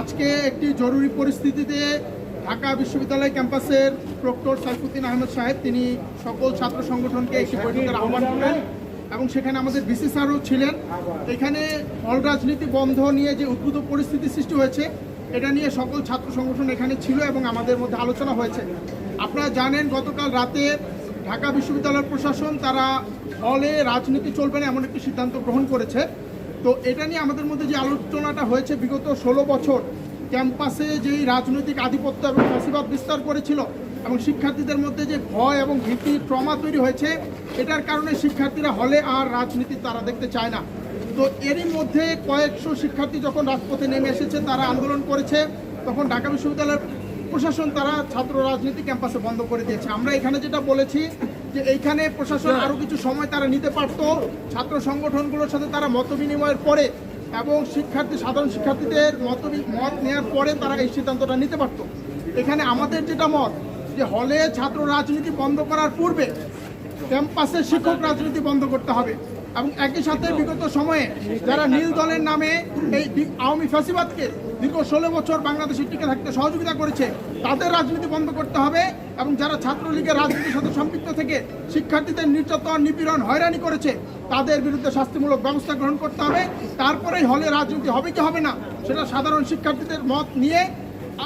আজকে একটি জরুরি পরিস্থিতিতে ঢাকা বিশ্ববিদ্যালয় ক্যাম্পাসের প্রক্টর সাইফুদ্দিন আহমেদ সাহেব, তিনি সকল ছাত্র সংগঠনকে একটি বৈঠকের আহ্বান করেন এবং সেখানে আমাদের বিসি স্যারও ছিলেন। এখানে হল রাজনীতি বন্ধ নিয়ে যে উদ্ভূত পরিস্থিতি সৃষ্টি হয়েছে, এটা নিয়ে সকল ছাত্র সংগঠন এখানে ছিল এবং আমাদের মধ্যে আলোচনা হয়েছে। আপনারা জানেন, গতকাল রাতে ঢাকা বিশ্ববিদ্যালয়ের প্রশাসন তারা হলে রাজনীতি চলবে না এমন একটি সিদ্ধান্ত গ্রহণ করেছে। তো এটা নিয়ে আমাদের মধ্যে যে আলোচনাটা হয়েছে বিগত ষোলো বছর, ক্যাম্পাসে যেই রাজনৈতিক আধিপত্য এবং ফাঁসিবাদ বিস্তার করেছিল এবং শিক্ষার্থীদের মধ্যে যে ভয় এবং ভীতি, ট্রমা তৈরি হয়েছে, এটার কারণে শিক্ষার্থীরা হলে আর রাজনীতি তারা দেখতে চায় না। তো এরই মধ্যে কয়েকশো শিক্ষার্থী যখন রাজপথে নেমে এসেছে, তারা আন্দোলন করেছে, তখন ঢাকা বিশ্ববিদ্যালয়ের প্রশাসন তারা ছাত্র রাজনীতি ক্যাম্পাসে বন্ধ করে দিয়েছে। আমরা এখানে যেটা বলেছি যে এইখানে প্রশাসন আরও কিছু সময় তারা নিতে পারত। ছাত্র সংগঠনগুলোর সাথে তারা মত বিনিময়ের পরে এবং শিক্ষার্থী সাধারণ শিক্ষার্থীদের মত মত নেওয়ার পরে তারা এই সিদ্ধান্তটা নিতে পারত। এখানে আমাদের যেটা মত যে হলে ছাত্র রাজনীতি বন্ধ করার পূর্বে ক্যাম্পাসে শিক্ষক রাজনীতি বন্ধ করতে হবে। এবং একই সাথে বিগত সময়ে যারা নীল দলের নামে এই আওয়ামী ফ্যাসিবাদকে দীর্ঘ ষোলো বছর বাংলাদেশে টিকে থাকতে সহযোগিতা করেছে, তাদের রাজনীতি বন্ধ করতে হবে এবং যারা ছাত্রলীগের রাজনীতির সাথে সম্পৃক্ত থেকে শিক্ষার্থীদের নির্যাতন, নিপীড়ন হয়রানি করেছে, তাদের বিরুদ্ধে শাস্তিমূলক ব্যবস্থা গ্রহণ করতে হবে। তারপরেই হলে রাজনীতি হবে কি হবে না, সেটা সাধারণ শিক্ষার্থীদের মত নিয়ে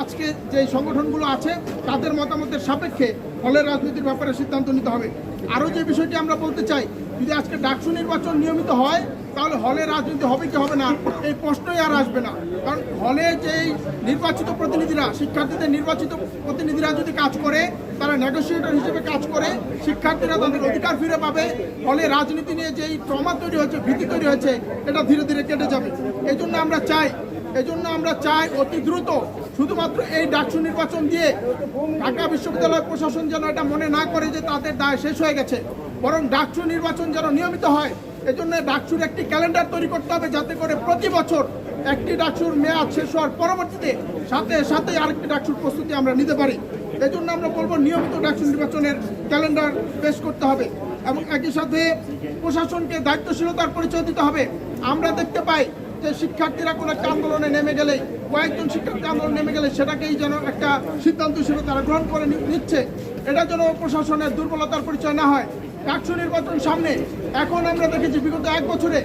আজকে যে সংগঠনগুলো আছে, তাদের মতামতের সাপেক্ষে হলের রাজনীতির ব্যাপারে সিদ্ধান্ত নিতে হবে। আরও যে বিষয়টি আমরা বলতে চাই, যদি আজকে ডাকসু নির্বাচন নিয়মিত হয়, তাহলে হলে রাজনীতি হবে কি হবে না, এই প্রশ্নই আর আসবে না। কারণ হলে যেই নির্বাচিত প্রতিনিধিরা, শিক্ষার্থীদের নির্বাচিত প্রতিনিধিরা যদি কাজ করে, তারা নেগোসিয়েটর হিসেবে কাজ করে, শিক্ষার্থীরা তাদের অধিকার ফিরে পাবে। ফলে রাজনীতি নিয়ে যেই ট্রমা তৈরি হয়েছে, ভীতি তৈরি হয়েছে, এটা ধীরে ধীরে কেটে যাবে। এই জন্য আমরা চাই এজন্য আমরা চাই অতি দ্রুত শুধুমাত্র এই ডাকসু নির্বাচন দিয়ে ঢাকা বিশ্ববিদ্যালয় প্রশাসন যেন এটা মনে না করে যে তাদের দায় শেষ হয়ে গেছে, বরং ডাকসু নির্বাচন যেন নিয়মিত হয়। এজন্য ডাকসুর একটি ক্যালেন্ডার তৈরি করতে হবে যাতে করে প্রতি বছর একটি ডাকসুর মেয়াদ শেষ হওয়ার পরবর্তীতে সাথে সাথে আরেকটি ডাকসুর প্রস্তুতি আমরা নিতে পারি। এজন্য আমরা বলব নিয়মিত ডাকসু নির্বাচনের ক্যালেন্ডার পেশ করতে হবে এবং একই সাথে প্রশাসনকে দায়িত্বশীলতার পরিচয় দিতে হবে। আমরা দেখতে পাই যে শিক্ষার্থীরা কোনো একটা আন্দোলনে নেমে গেলে কয়েকজন শিক্ষার্থী আন্দোলন নেমে গেলে সেটাকেই যেন একটা সিদ্ধান্ত হিসেবে তারা গ্রহণ করে নিচ্ছে, এটা যেন প্রশাসনের দুর্বলতার পরিচয় না হয়। ডাকসু নির্বাচন সামনে, এখন আমরা দেখেছি বিগত এক বছরে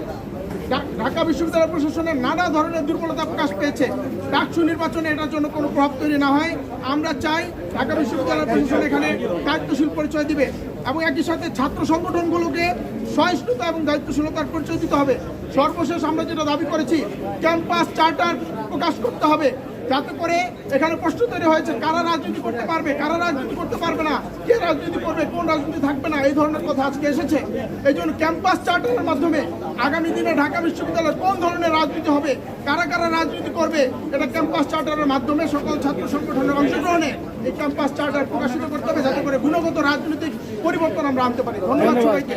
ঢাকা বিশ্ববিদ্যালয় প্রশাসনের নানা ধরনের দুর্বলতা প্রকাশ পেয়েছে। ডাকসু নির্বাচনে এটার জন্য কোনো প্রভাব তৈরি না হয়। আমরা চাই ঢাকা বিশ্ববিদ্যালয় প্রশাসন এখানে দায়িত্বশীল পরিচয় দিবে। এবং একই সাথে ছাত্র সংগঠনগুলোকে সহিষ্ণুতা এবং দায়িত্বশীলতার পরিচয় দিতে হবে। সর্বশেষ আমরা যেটা দাবি করেছি, ক্যাম্পাস, চার্টার প্রকাশ করতে হবে। যাতে করে এখানে প্রশ্ন তৈরি হয়েছে, কারা রাজনীতি করতে পারবে, কারা রাজনীতি করতে পারবে না, কে রাজনীতি করবে, কোন রাজনীতি থাকবে না, এই ধরনের কথা আজকে এসেছে। এই জন্য ক্যাম্পাস, চার্টারের মাধ্যমে আগামী দিনে ঢাকা বিশ্ববিদ্যালয়ে কোন ধরনের রাজনীতি হবে, কারা কারা রাজনীতি করবে, এটা ক্যাম্পাস, চার্টারের মাধ্যমে সকল ছাত্র সংগঠনের অংশগ্রহণে এই ক্যাম্পাস চার্টার প্রকাশিত করতে হবে যাতে করে গুণগত রাজনৈতিক পরিবর্তন আমরা আনতে পারি। ধন্যবাদ। সবাইকে।